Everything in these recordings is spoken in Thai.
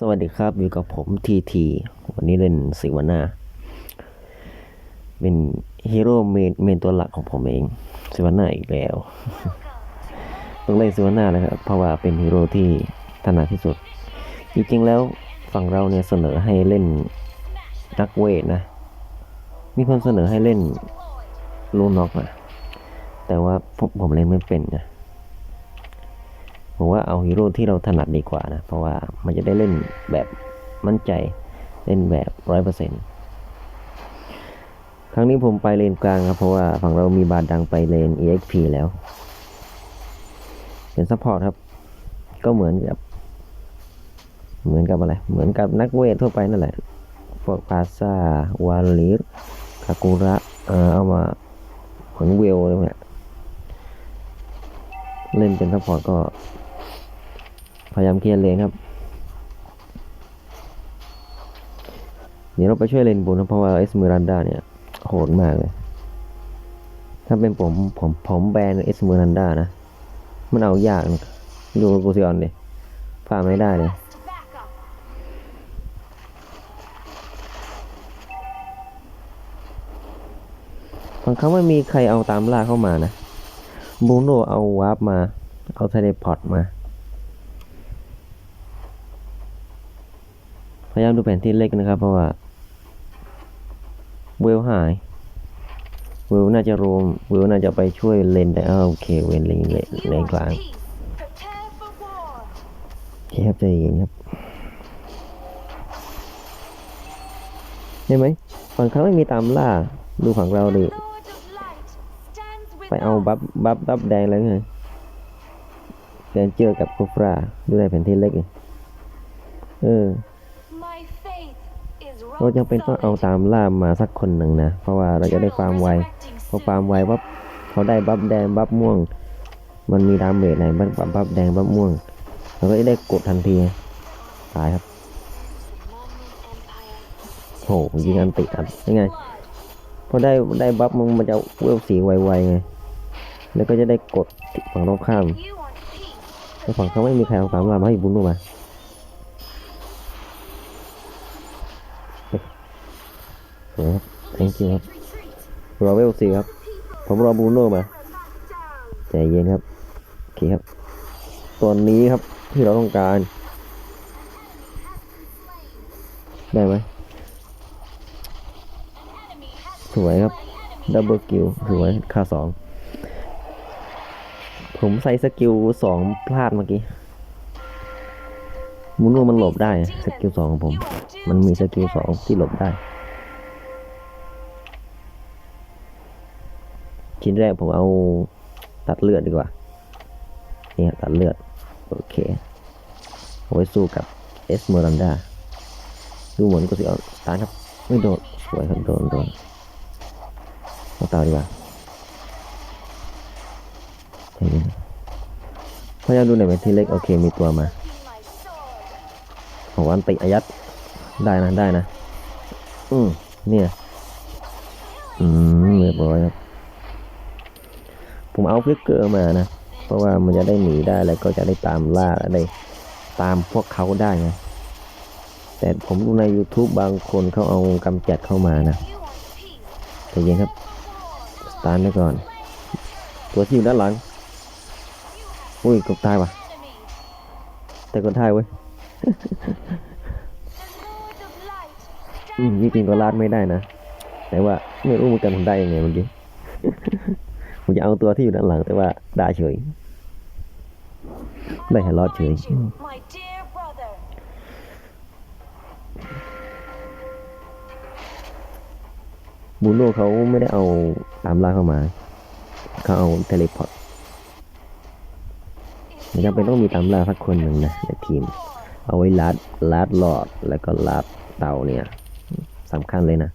สวัสดีครับ อยู่กับผมทีทีวันนี้เล่นสิวนาเป็นฮีโร่เมนเมนตัวหลักของผมเองสิวนาอีกแล้ว ต้องเล่นสิวนาเลยครับเพราะว่าเป็นฮีโร่ที่ถนัดที่สุด จริงๆแล้วฝั่งเราเนี่ยเสนอให้เล่นนักเวทนะ มีคนเสนอให้เล่นลูน็อกนะแต่ว่าผมผมเล่นไม่เป็นนะ ผมว่าเอาฮีโร่ที่เราถนัดดีกว่านะ เพราะว่ามันจะได้เล่นแบบมั่นใจเล่นแบบร้อยเปอร์เซ็นต์ครั้งนี้ผมไปเลนกลางครับ เพราะว่าฝั่งเรามีบาดดังไปเลน EXP แล้ว เป็นซัพพอร์ตครับ ก็เหมือนกับ เหมือนกับอะไร เหมือนกับนักเวททั่วไปนั่นแหละ พวกพาซาวาลิสคากุระเออเอามาผลเวลอะไรพวกเนี่ยเล่นเป็นซัพพอร์ตก็ ยายามเคลียร์เลนครับ เดี๋ยวเราไปช่วยเลนบนนะเพราะว่าเอสเมรันดาเนี่ยโหดมากเลย ถ้าเป็นผมผมผมแบนเอสเมรันดานะ มันเอายากนะดูกูซิออนดิฝ่าไม่ได้เลยบางครั้งไม่มีใครเอาตามล่าเข้ามานะบูโนเอาวาร์ปมา เอาเทเลพอร์ตมา ยายามดูแผนที่เล็กนะครับ เพราะว่า เวลหาย เวลน่าจะรวม เวลน่าจะไปช่วยเลนได้อ้าวโอเค เวนเลนเลนเลนกลางโอเครับใจเย็นครับเห็นไหมฝั่งเขาไม่มีตามล่า ดูฝั่งเราดิ ไปเอาบัฟบัฟบัฟแดงแล้วไงแดนเจอกับคุฟราดูในแผนที่เล็ก เออ เราจำเป็นต้องเอาตามล่ามาสักคนหนึ่งนะ เพราะว่าเราจะได้ฟาร์มไวพอฟาร์มไวปั๊บเขาได้บัฟแดงบัฟม่วง มันมีดาเมจไหนบัฟบัฟแดงบัฟม่วงเราก็จะได้กดทันทีตายครับโหยิงอันติอัดยังไงพอได้ได้บัฟมันมันจะเวลสีไวๆไงแล้วก็จะได้กดฝั่งตรงข้ามแต่ฝั่งเขาไม่มีใครเอาสามลามาให้บุญดูมา สวยครับ thank you ครับรอเวลสี่ครับ ผมรอบูโน่มาใจเย็นครับ โอเคครับตัวนี้ครับที่เราต้องการ ได้ไหมสวยครับ ดับเบิลกิลสวยค่าสอง ผมใส่สกิลสองพลาดเมื่อกี้มูนูมันหลบได้ สกิลสองของผม มันมีสกิลสองที่หลบได้ ชิ้นแรกผมเอาตัดเลือดดีกว่าเนี่ยตัดเลือด โอเคเอาไว้สู้กับเอสเมอรันดาดูเหมือนก็สิเอาตาร์ทครับ ไม่โดนสวยครับโดนโดนเอาตาดีกว่าพยายามดูหน่อยเป็นที่เล็กโอเคมีตัวมาของอันติอายัดได้นะได้นะ อืมเนี่ย อืมเรียบร้อยครับ ผมเอาฟิกเกอร์มานะ เพราะว่ามันจะได้หนีได้แล้วก็จะได้ตามล่าอะได้ตามพวกเขาได้ไงแต่ผมดูใน YouTube บางคนเขาเอากำจัดเข้ามานะใจเย็นครับ สตาร์ทไว้ก่อน ตัวที่อยู่ด้านหลัง อุ้ยกบตายว่ะ แต่ก็ทายเว้ยอืมจริงๆก็ลาดไม่ได้นะ แต่ว่าไม่รู้เหมือนกันผมได้ยังไงเมื่อกี้ ผมจะเอาตัวที่อยู่ด้านหลังแต่ว่าได้เฉย ได้ให้รอดเฉยบูโน่เขาไม่ได้เอาตามล่าเข้ามา เขาเอาเทเลพอร์ตมันจำเป็นต้องมีตามล่าสักคนหนึ่งนะในทีม เอาไว้ลัดลัดหลอดแล้วก็ลัดเต่าเนี่ยสำคัญเลยนะ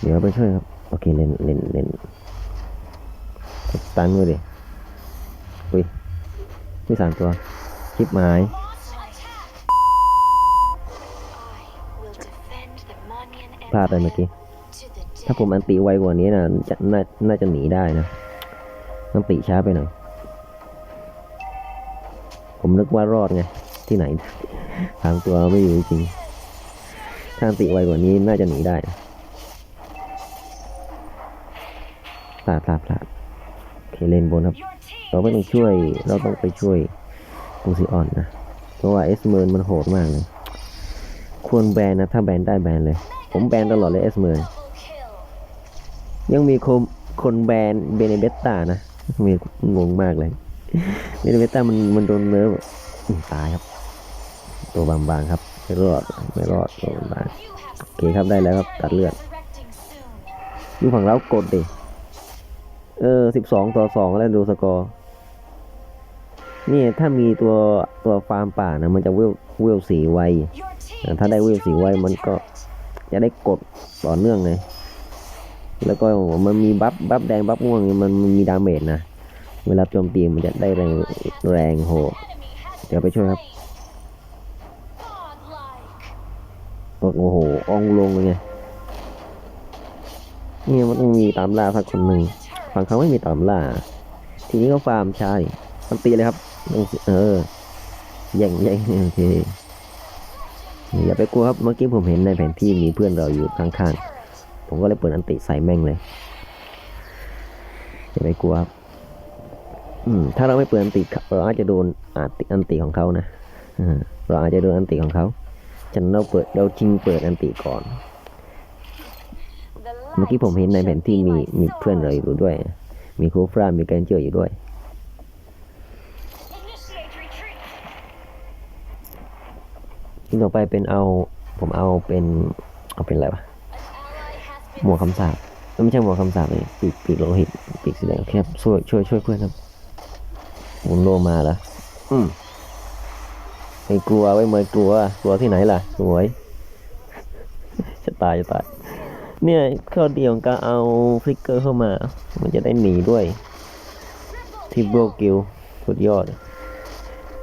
เดี๋ยวไปช่วยครับ โอเค เล่นเล่นเล่นตันมือดิอุ้ยมีสามตัว คลิปไม้พลาดไปเมื่อกี้ ถ้าผมอันติไวกว่านี้นะจะน่าน่าจะหนีได้นะอันติช้าไปหน่อย ผมนึกว่ารอดไง ที่ไหน ทางตัวไม่อยู่จริงถ้าอันติไวกว่านี้น่าจะหนีได้นะ ลาดพลาดพลาดเคเลนบนครับ เราไม่ต้องช่วย เราต้องไปช่วยกูซิออนนะ เพราะว่าเอสเมิร์นมันโหดมากเลย ควรแบนนะ ถ้าแบนได้แบนเลย ผมแบนตลอดเลยเอสเมิร์นยังมีคนคนแบนเบเนเบตตานะมีงงมากเลยเบเนเบตตามันมันโดนเนิร์ฟตายครับ ตัวบางๆครับ ไม่รอด ไม่รอดตัวบางโอเคครับได้แล้วครับตัดเลือดดูฝั่งเรากดดิ เออสิบสองต่อสองแล้วดูสกอร์นี่ถ้ามีตัวตัวฟาร์มป่านะมันจะเวลเวลสีไวถ้าได้เวลสีไวมันก็จะได้กดต่อเนื่องเลย แล้วก็มันมีบัฟบัฟแดงบัฟม่วงมันมีดาเมจนะ เวลาโจมตีมันจะได้แรงแรงโหเดี๋ยวไปช่วยครับโอ้โหอองลงเลยไงนี่มันต้องมีตามล่าสักคนหนึ่ง ฝั่งเขาไม่มีตามล่า ทีนี้ก็ฟาร์มใช่มันตีเลยครับต้องเออแย่งแย่งโอเค อย่าไปกลัวครับ เมื่อกี้ผมเห็นในแผนที่มีเพื่อนเราอยู่ข้างๆ ผมก็เลยเปิดอันติใส่แม่งเลย อย่าไปกลัวครับอืมถ้าเราไม่เปิดอันติเราอาจจะโดนอาติอันติของเขานะเราอาจจะโดนอันติของเขาฉันเราเปิดเราจริงเปิดอันติก่อน เมื่อกี้ผมเห็นในแผนที่มีมีเพื่อนเราอยู่ด้วย มีครูฟรามีแกนเจอร์อยู่ด้วยที่ต่อไปเป็นเอาผมเอาเป็นเอาเป็นอะไรวะหมวกคำสาปเอ้ยไม่ใช่หมวกคำสาปเลยปีกปีกโลหิตปีกสีแดงครับช่วยช่วยช่วยเพื่อนครับหมุนโลมาแล้วอืมไม่กลัวไว้ยเมยกลัว กลัวที่ไหนล่ะ สวยจะตายจะตาย เนี่ยข้อดีของการเอาฟลิกเกอร์เข้ามา มันจะได้หนีด้วยที่โบกิลสุดยอด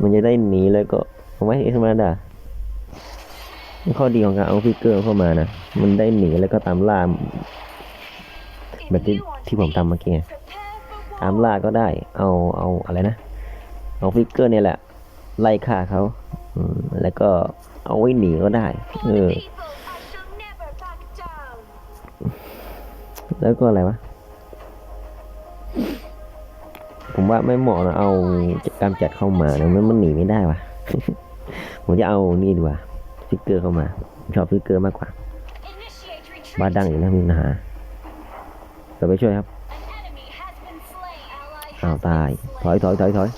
มันจะได้หนีแล้วก็เอาไว้เอ็กซ์มาดาข้อดีของการเอาฟิกเกอร์เข้ามานะมันได้หนีแล้วก็ตามล่าแบบที่ที่ผมทำเมื่อกี้ตามล่าก็ได้เอาเอาอะไรนะ เอาฟิกเกอร์เนี่ยแหละ ไล่ฆ่าเขาแล้วก็เอาไว้หนีก็ได้ เออ แล้วก็อะไรวะ ผมว่าไม่เหมาะนะเอาการจัดเข้ามานะมันมันหนีไม่ได้วะผมจะเอานี่ดีกว่าฟิกเกอร์เข้ามาผมชอบฟิกเกอร์มากกว่าบ้าดังอีกแล้วมีปัญหาเราไปช่วยครับอ้าวตาย ถอยถอยถอยถอย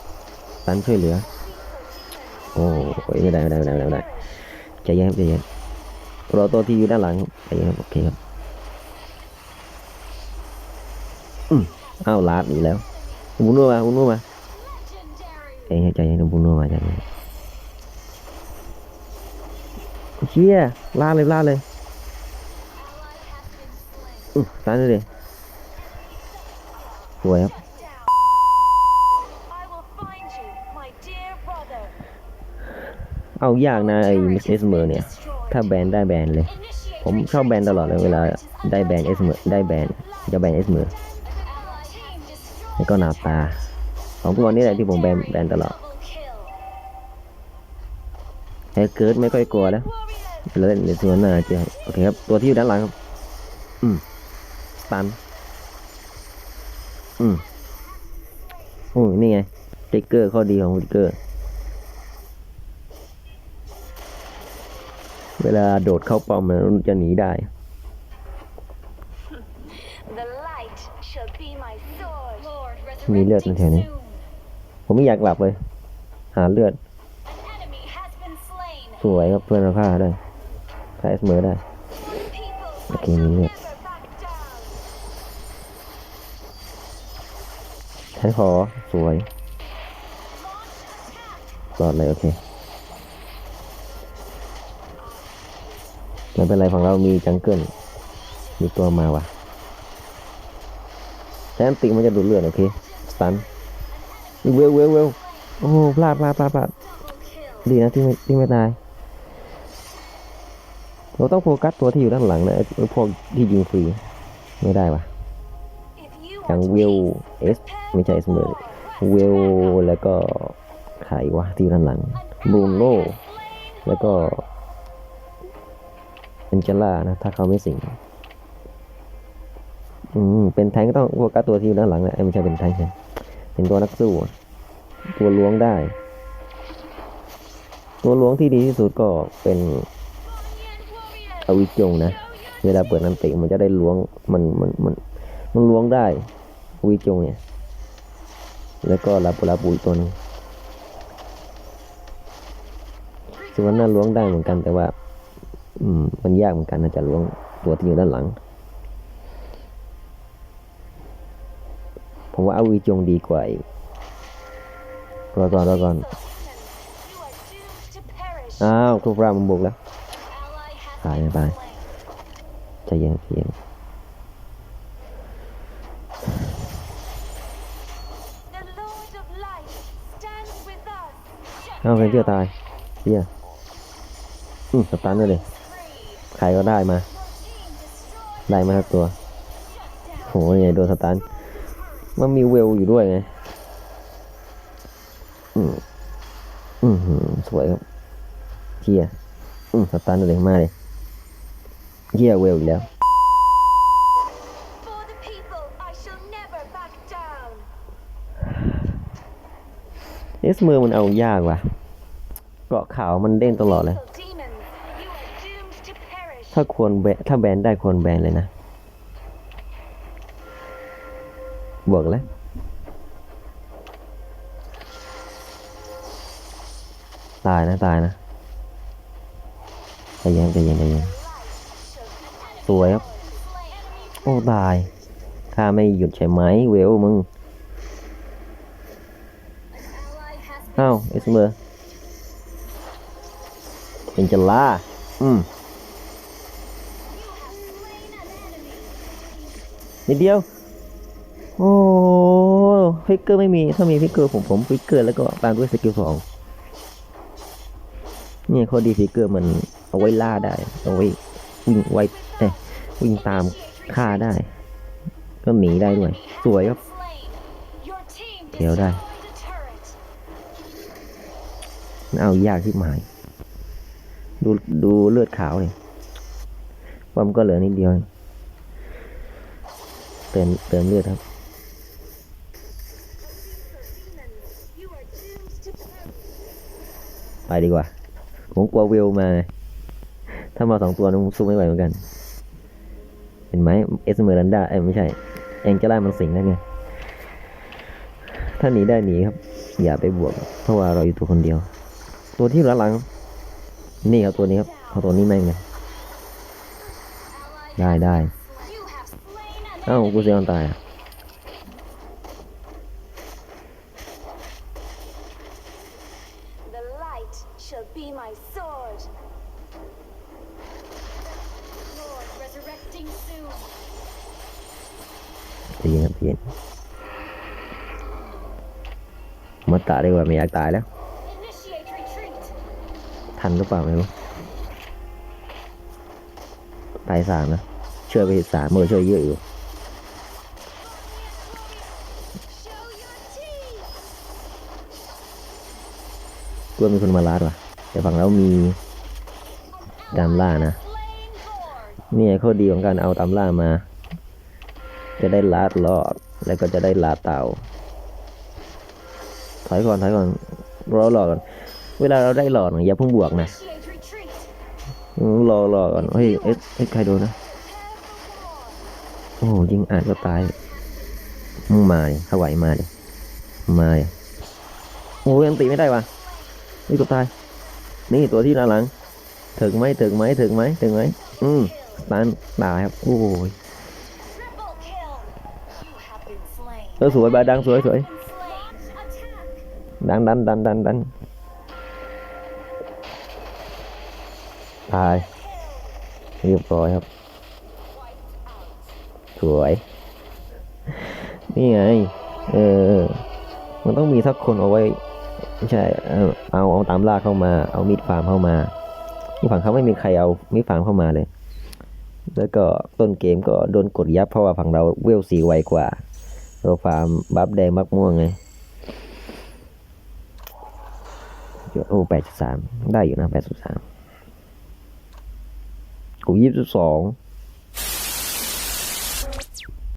ตันช่วยเหลือ โอ้ยไม่ได้ไม่ได้ไม่ได้ไม่ได้ใจเย็นครับใจเย็นรอตัวที่อยู่ด้านหลังใจเย็นครับโอเคครับ อืมอ้าวลาดอีกแล้วหมุนนัวมาหมุนนัวมาใจเย็นใจเย็นหมุนนัวมาใจเย็นเชี่ยลาดเลยลาดเลยอือตันเลยสวยครับเอายากนะไอ้มิสเอสเมอร์เนี่ย ถ้าแบนได้แบนเลย ผมชอบแบนตลอดเลยเวลาได้แบนเอสเมอร์ได้แบนจะแบนเอสเมอร์ แล้วก็หนาตาสองตัวนี้แหละที่ผมแบนแบนตลอดแฮกเกิดไม่ค่อยกลัวแล้วแล้วเล่นในส่วนหน้าเจอโอเคครับ ตัวที่อยู่ด้านหลังครับ อืมสตัน อืมโอ้ยนี่ไงสติ๊กเกอร์ข้อดีของสติ๊กเกอร์ เวลาโดดเข้าป้อมมันจะหนีได้ มีเลือดในแถวนี้ ผมไม่อยากหลับเลย หาเลือด สวยครับเพื่อนเราฆ่าได้ฆ่าเสเมอร์ได้ โอเคมีเลือดใช้ขอสวยรอดเลยโอเคไม่เป็นไรฝั่งเรามีจังเกิลมีตัวมาว่ะแซมติมันจะดูดเลือดโอเค ตันเวลเวลเวลโอ้พลาดพลาดพลาดพลาดดีนะที่ไม่ที่ไม่ตายเราต้องโฟกัสตัวที่อยู่ด้านหลังนะพวกที่ยิงฟรีไม่ได้ว่ะอย่างเวลเอสไม่ใช่เสมอเวลแล้วก็ขายวะที่อยู่ด้านหลังบรูโน่แล้วก็แองเจล่านะถ้าเขาไม่สิงอืมเป็นแทงก็ต้องพวกกัสตัวที่อยู่ด้านหลังนะไม่ใช่เป็นแทงใช่ เป็นตัวนักสู้ ตัวล้วงได้ ตัวล้วงที่ดีที่สุดก็เป็นอวิจงนะ เวลาเปิดนันติมันจะได้ล้วงมันมันมันมันล้วงได้อวิจงเนี่ย แล้วก็ลาปูลาปูอีกตัวนึงซึ่งมันน่าล้วงได้เหมือนกันแต่ว่า อืมมันยากเหมือนกันนะจะล้วงตัวที่อยู่ด้านหลัง ผมว่าอาวีจงดีกว่าอีกรอก่อนรอก่อนอ้าวทุกรามันบุกแล้วตาย been ตาย slain. ใจเย็นใจเย็น The Lord of Light stands with us. Shut อ้าเรนเจอร์ตายเฮียอืมสตันเลยเลยใครก็ได้มา ได้มาทักตัวโห down. เนี่ยโดนสตัน มันมีเวลอยู่ด้วยไงอืมอืมหือสวยครับเฮียอืมสตันเลยมาเลยเฮียเวลอีกแล้ว For the people, I shall never back down. เอสเมอร์มันเอายากว่ะ เกาะขาวมันเด้งตลอดเลย Evil demons, you are doomed to perish. ถ้าควรแบนถ้าแบนได้ควรแบนเลยนะ บวกแล้วตายนะตายนะใจเย็นใจเย็นใจเย็นสวยครับ โอ้ตายถ้าไม่หยุดใช่ไหมเวลมึงอ้าวเอสเมอร์เป็นจะล่าอืมนิดเดียว โอ้ฟิกเกอร์ไม่มีถ้ามีฟิกเกอร์ผมผมฟิกเกอร์แล้วก็ตามด้วยสกิลสองนี่ข้อดีฟิกเกอร์มันเอาไว้ล่าได้เอาไว้วิ่งไว้เอ้วิ่งตามฆ่าได้ ก็หนีได้ด้วย สวยครับเดี๋ยวได้ เอายากที่หมาย ดูดูเลือดขาวเนี่ยความนก็เหลือนิดเดียวเติมเติมเลือดครับ ไปดีกว่า ผมกลัวเวลมา ถ้ามาสองตัวนึงสู้ไม่ไหวเหมือนกัน เห็นไหมเอสเมอรันดาเอ้ไม่ใช่ แองเจล่ามันสิงแล้วไงถ้าหนีได้หนีครับ อย่าไปบวก เพราะว่าเราอยู่ตัวคนเดียว ตัวที่หลังๆนี่ครับตัวนี้ครับเอาตัวนี้แม่งเลยได้ได้เอ้ากูเสียคนตายอะ The light shall be my sword. Lord resurrecting soon. ใจเย็นครับใจเย็นมาตาดีกว่าไม่อยากตายแล้ว Initiate retreat. ทันหรือเปล่าไม่รู้ตายสามนะช่วยไปสามเมื่อช่วยเยอะอยู่ กลัวมีคนมาลาดว่ะ แต่ฝั่งเรามีตามล่านะ Slain Lord. นี่ไงข้อดีของการเอาตามล่ามา จะได้ลาดรอด แล้วก็จะได้ลาเต่า ถอยก่อนถอยก่อนรอรอก่อน เวลาเราได้หลอดอย่าเพิ่งบวกนะรอรอก่อนเฮ้ยเอ๊ะเอ๊ะใครโดนนะโอ้ยิงอ่านก็ตายมึงมาดิถ้าไหวมาดิมาดิโอ้ยยังตีไม่ได้ว่ะ นี่ก็ตาย นี่ตัวที่หลัง ถึงไหมถึงไหมถึงไหมถึงไหมอืมตันตายครับ โอ้ยเออสวยบาดังสวยสวยดันดันดันดันดันตายเรียบร้อยครับ สวย นี่ไง เออ มันต้องมีสักคนเอาไว้ ไม่ใช่เอาเอาตามล่าเข้ามา เอามีดฟาร์มเข้ามาฝั่งเขาไม่มีใครเอามีดฟาร์มเข้ามาเลย แล้วก็ต้นเกมก็โดนกดยับเพราะว่าฝั่งเราเวลสีไวกว่า เราฟาร์มบัฟแดงมักม่วงไงโอ้แปดจุดสามได้อยู่นะแปดจุดสามกูยี่สิบสอง